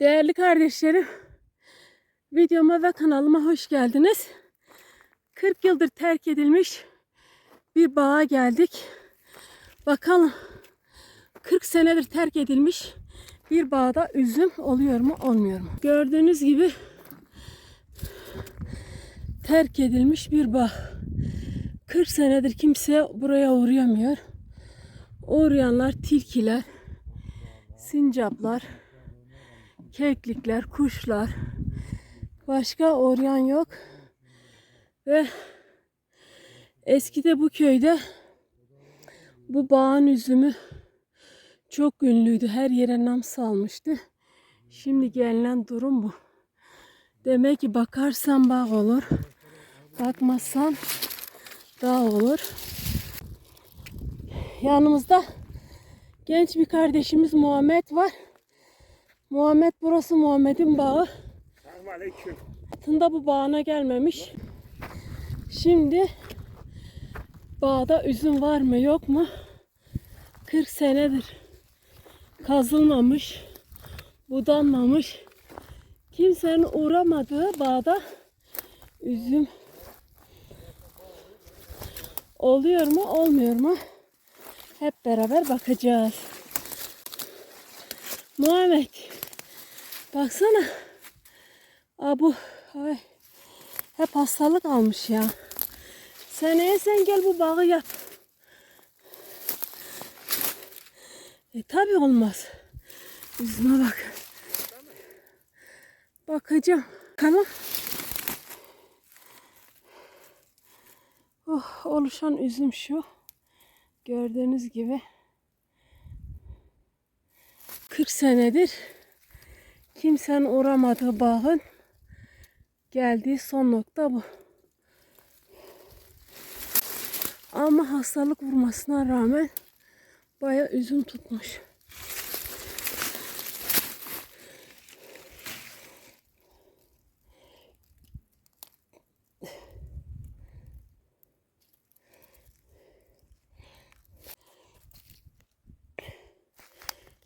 Değerli kardeşlerim, videoma ve kanalıma hoş geldiniz. 40 yıldır terk edilmiş bir bağa geldik. Bakalım 40 senedir terk edilmiş bir bağda üzüm oluyor mu olmuyor mu? Gördüğünüz gibi terk edilmiş bir bağ. 40 senedir kimse buraya uğrayamıyor. Uğrayanlar tilkiler, sincaplar, keklikler, kuşlar. Başka uğrayan yok. Ve eskide bu köyde bu bağın üzümü çok ünlüydü. Her yere nam salmıştı. Şimdi gelinen durum bu. Demek ki bakarsan bağ olur. Bakmazsan dağ olur. Yanımızda genç bir kardeşimiz Muhammed var. Muhammed burası Muhammed'in bağı. Selamünaleyküm. Tında bu bağına gelmemiş. Şimdi bağda üzüm var mı yok mu? 40 senedir kazılmamış, budanmamış, kimsenin uğramadığı bağda üzüm oluyor mu olmuyor mu? Hep beraber bakacağız. Muhammed baksana. Aa bu ay, hep hastalık almış ya. Seneye sen gel bu bağı yap. E tabi olmaz. Üzüme bak. Bakacağım. Tamam. Oh, oluşan üzüm şu. Gördüğünüz gibi. 40 senedir kimsenin uğramadığı bağın geldiği son nokta bu. Ama hastalık vurmasına rağmen baya üzüm tutmuş.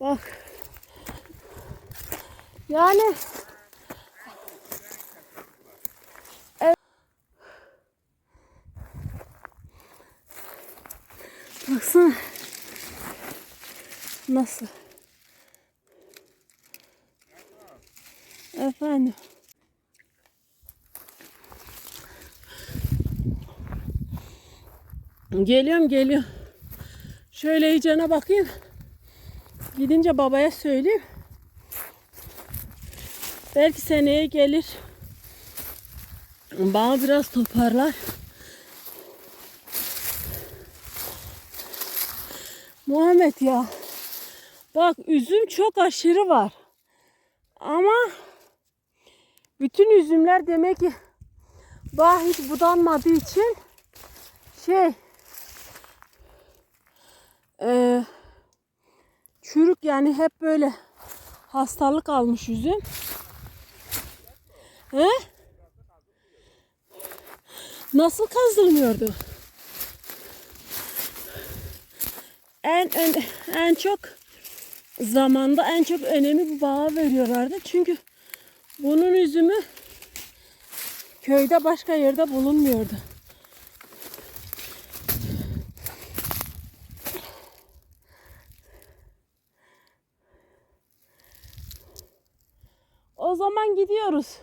Bak. Yani Baksana. Nasıl? Efendim. Geliyorum geliyorum. Şöyle iyicene bakayım. Gidince babaya söyleyeyim. Belki seneye gelir. Bana biraz toparlar. Muhammed ya. Bak üzüm çok aşırı var. Ama bütün üzümler demek ki bağ hiç budanmadığı için şey e, çürük yani hep böyle hastalık almış üzüm. He? Nasıl kazdırmıyordu? en en, en çok zamanda en çok önemi bu bağa veriyorlardı. Çünkü bunun üzümü köyde başka yerde bulunmuyordu. O zaman gidiyoruz.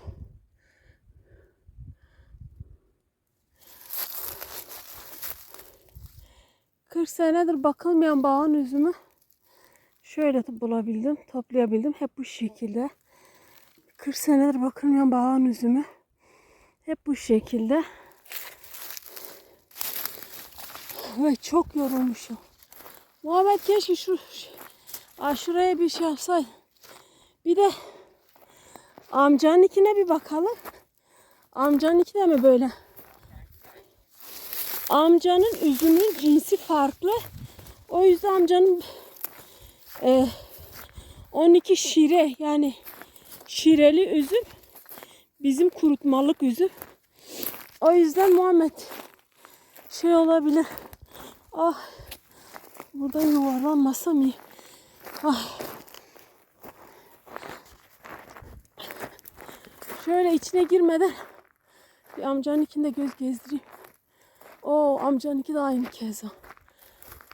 Senedir bakılmayan bağın üzümü şöyle bulabildim, toplayabildim. Hep bu şekilde. 40 senedir bakılmayan bağın üzümü hep bu şekilde. Ve çok yorulmuşum. Muhammed keşke şu Aa, şuraya bir şey yapsay. Bir de amcanın ikine bir bakalım. Amcanın iki de mi böyle? Amcanın üzümün cinsi farklı. O yüzden amcanın e, 12 şire yani şireli üzüm bizim kurutmalık üzüm. O yüzden Muhammed şey olabilir. Ah buradan yuvarlanmasam iyi. Ah. Şöyle içine girmeden bir amcanınkinde göz gezdireyim. Oo amcanınki de aynı keza.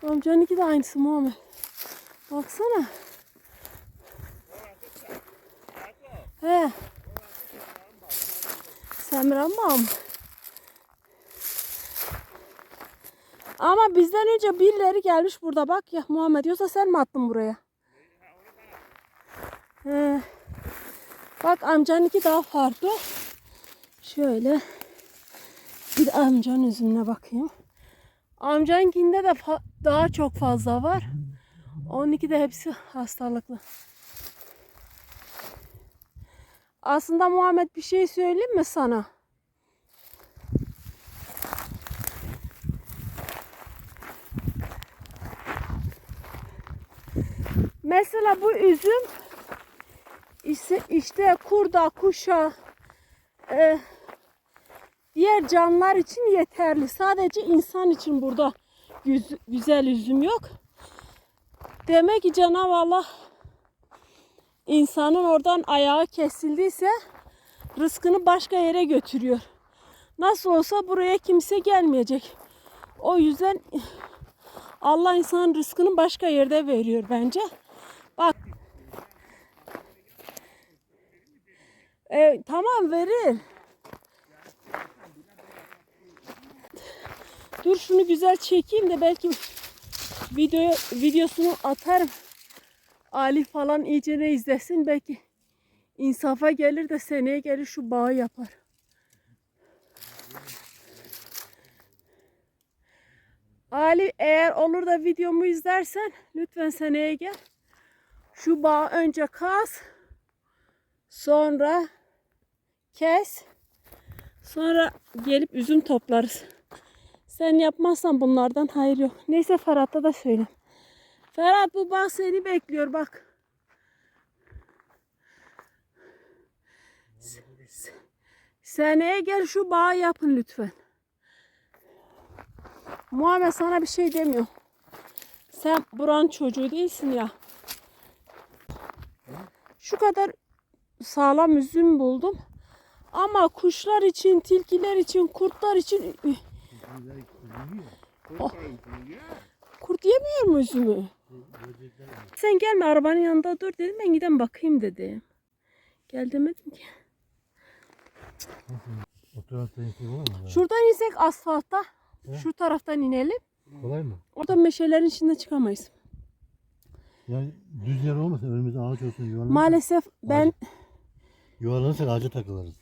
Amcanınki de aynısı Muhammed. Baksana. He. Semramam. Ama bizden önce birileri gelmiş burada bak ya Muhammed yoksa sen mi attın buraya? He. Bak amcanınki daha farklı. Şöyle bir de amcanın üzümüne bakayım. Amcankinde de daha çok fazla var. Onunki de hepsi hastalıklı. Aslında Muhammed bir şey söyleyeyim mi sana? Mesela bu üzüm işte, işte kurda, kuşa, e, diğer canlılar için yeterli. Sadece insan için burada güz- güzel üzüm yok. Demek ki Cenab-ı insanın oradan ayağı kesildiyse rızkını başka yere götürüyor. Nasıl olsa buraya kimse gelmeyecek. O yüzden Allah insanın rızkını başka yerde veriyor bence. Bak. E, tamam verir. Dur şunu güzel çekeyim de belki videoya videosunu atarım. Ali falan iyice ne izlesin belki insafa gelir de seneye gelir şu bağı yapar. Ali eğer olur da videomu izlersen lütfen seneye gel. Şu bağı önce kaz. Sonra kes. Sonra gelip üzüm toplarız. Sen yapmazsan bunlardan hayır yok. Neyse Ferhat'a da söyle. Ferhat bu bağ seni bekliyor bak. Seneye gel şu bağı yapın lütfen. Muhammed sana bir şey demiyor. Sen buranın çocuğu değilsin ya. Şu kadar sağlam üzüm buldum. Ama kuşlar için, tilkiler için, kurtlar için Oh. kurt yemiyor mu üzümü? Sen gelme arabanın yanında dur dedim ben giden bakayım dedim. Gel demedim ki. Şuradan insek asfalta. Şu taraftan inelim. Kolay mı? Orada meşelerin içinde çıkamayız. Yani düz yer olmasa önümüzde ağaç olsun yuvarlanırsak, Maalesef ben yuvarlanırsak ağaca takılırız.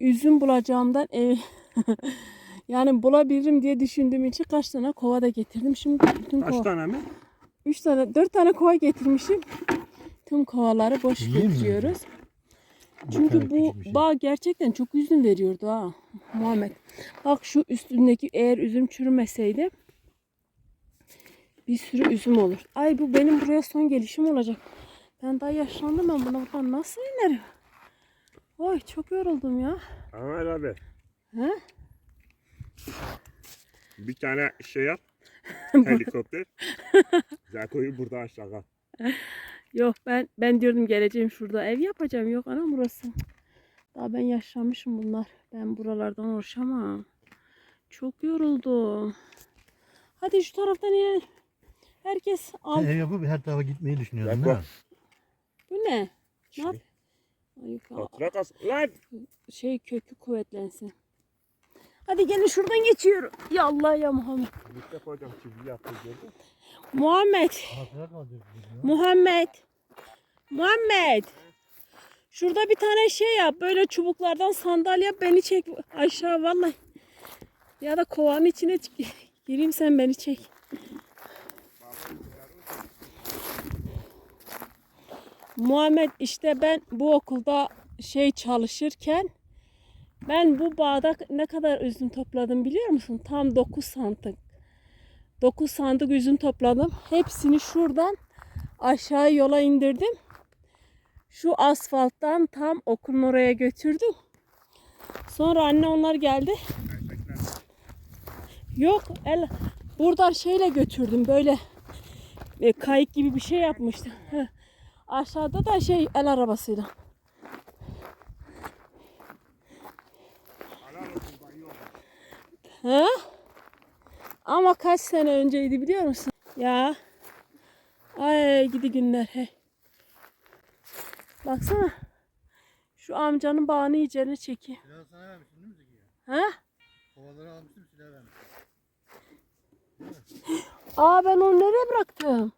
üzüm bulacağımdan ev yani bulabilirim diye düşündüğüm için kaç tane kova da getirdim. Şimdi bütün Kaç kova, tane mi? üç tane, dört tane kova getirmişim. Tüm kovaları boş götürüyoruz. Bir Çünkü bu şey. bağ gerçekten çok üzüm veriyordu ha Muhammed. Bak şu üstündeki eğer üzüm çürümeseydi bir sürü üzüm olur. Ay bu benim buraya son gelişim olacak. Ben daha yaşlandım ben buna buradan nasıl inerim? Oy çok yoruldum ya. Ömer abi He? Bir tane şey yap. helikopter. Zako'yu burada aşağı. Yok ben ben diyordum geleceğim şurada ev yapacağım. Yok anam burası. Daha ben yaşlanmışım bunlar. Ben buralardan uğraşamam. Çok yoruldum. Hadi şu taraftan inelim. Herkes al. Ev yapıp her tarafa gitmeyi düşünüyordun değil mi? Bu ne? Ne Şey, yap? Ay. Lan! şey kökü kuvvetlensin. Hadi gelin şuradan geçiyorum. Ya Allah ya Muhammed. Mustafa hocam çizgi yaptı gördün. Muhammed. Muhammed. Muhammed. Şurada bir tane şey yap. Böyle çubuklardan sandalye beni çek aşağı vallahi. Ya da kovanın içine gireyim sen beni çek. Muhammed işte ben bu okulda şey çalışırken ben bu bağda ne kadar üzüm topladım biliyor musun? Tam 9 sandık. 9 sandık üzüm topladım. Hepsini şuradan aşağı yola indirdim. Şu asfalttan tam okulun oraya götürdüm. Sonra anne onlar geldi. Yok el buradan şeyle götürdüm böyle e, kayık gibi bir şey yapmıştım. Aşağıda da şey el arabasıyla. He? Ama kaç sene önceydi biliyor musun? Ya. Ay gidi günler he. Baksana. Şu amcanın bağını iyicene çekeyim. Silahı sana vermişsin değil mi Zekiye? He? Kovaları almıştım silah vermişsin. Aa ben onu nereye bıraktım?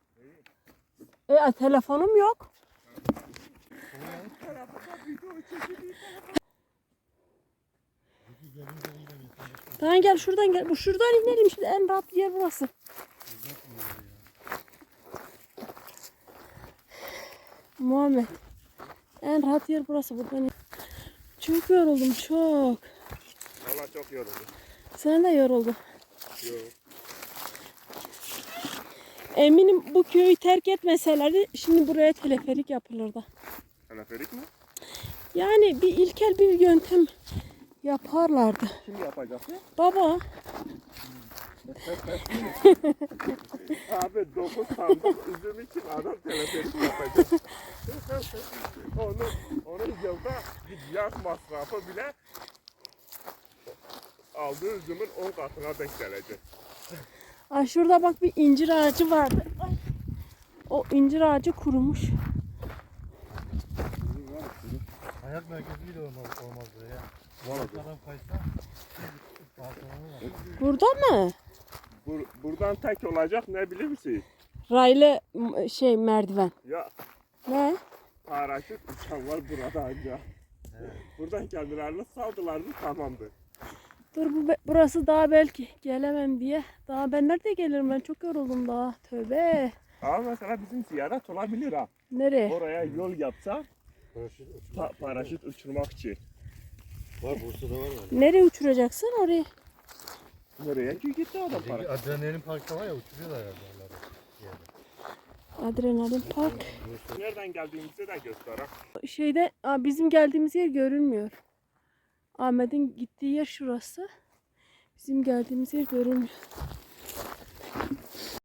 E, telefonum yok. Zeki başka Tamam gel şuradan gel. Bu şuradan inelim şimdi en rahat yer burası. Muhammed. En rahat yer burası buradan. Çok yoruldum çok. Valla çok yoruldum. Sen de yoruldun. Yok. Eminim bu köyü terk etmeselerdi şimdi buraya teleferik yapılırdı. Teleferik mi? Yani bir ilkel bir yöntem yaparlardı. Kim yapacak ya? Baba Abi 9 sandık üzüm için adam teleferik yapacak. onu, onun yılda bir yaz masrafı bile aldığı üzümün 10 katına denk gelecek. Ay şurada bak bir incir ağacı vardı. Ay. O incir ağacı kurumuş. Hayat merkezi bile olmaz, olmaz böyle ya. Vallahi. Adam var. Burada mı? Bur- buradan tek olacak ne bilir misin? Raylı şey merdiven. Ya Ne? paraşüt uçan var burada ancak. Buradan kendilerini saldılar mı tamamdır. Dur bu burası daha belki gelemem diye. Daha ben nerede gelirim ben çok yoruldum daha. Tövbe. Ama mesela bizim ziyaret olabilir ha. Nereye? Oraya yol yapsa Paraşüt uçmuş. pa- paraşüt uçurmak için. Var Bursa'da var var. Nereye uçuracaksın orayı? Nereye ki gitti adam paraşüt. adrenalin parkta var ya uçuruyorlar herhalde. Adrenalin park. Nereden geldiğimizi de göster. Şeyde bizim geldiğimiz yer görünmüyor. Ahmet'in gittiği yer şurası. Bizim geldiğimiz yer görünmüyor.